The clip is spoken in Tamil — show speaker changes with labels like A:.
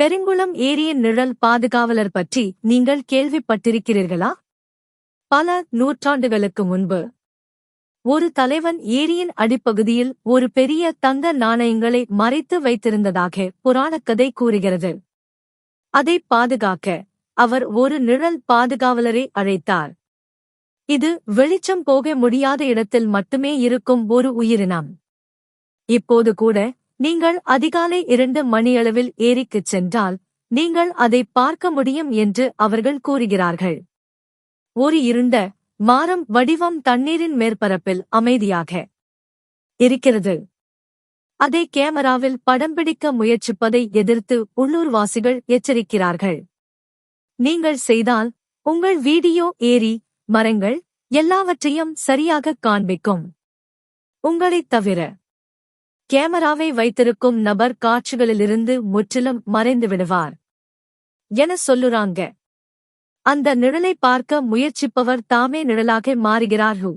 A: பெருங்குளம் ஏரியின் நிழல் பாதுகாவலர் பற்றி நீங்கள் கேள்விப்பட்டிருக்கிறீர்களா? பல நூற்றாண்டுகளுக்கு முன்பு ஒரு தலைவன் ஏரியின் அடிப்பகுதியில் ஒரு பெரிய தங்க நாணயங்களை மறைத்து வைத்திருந்ததாக புராணக்கதை கூறுகிறது. அதை பாதுகாக்க அவர் ஒரு நிழல் பாதுகாவலரை அழைத்தார். இது வெளிச்சம் போக முடியாத இடத்தில் மட்டுமே இருக்கும் ஒரு உயிரினம். இப்போது கூட நீங்கள் அதிகாலை இரண்டு மணியளவில் ஏரிக்குச் சென்றால் நீங்கள் அதை பார்க்க முடியும் என்று அவர்கள் கூறுகிறார்கள். ஒரு இருண்ட மாறம் வடிவம் தண்ணீரின் மேற்பரப்பில் அமைதியாக இருக்கிறது. அதை கேமராவில் படம் பிடிக்க முயற்சிப்பதை எதிர்த்து உள்ளூர்வாசிகள் எச்சரிக்கிறார்கள். நீங்கள் செய்தால் உங்கள் வீடியோ ஏரி மரங்கள் எல்லாவற்றையும் சரியாக காண்பிக்கும். உங்களைத் தவிர கேமராவை வைத்திருக்கும் நபர் காட்சிகளிலிருந்து முற்றிலும் மறைந்து விடுவார். என சொல்லுறாங்க. அந்த நிழலை பார்க்க முயற்சிப்பவர் தாமே நிழலாக மாறுகிறார் ஹூ.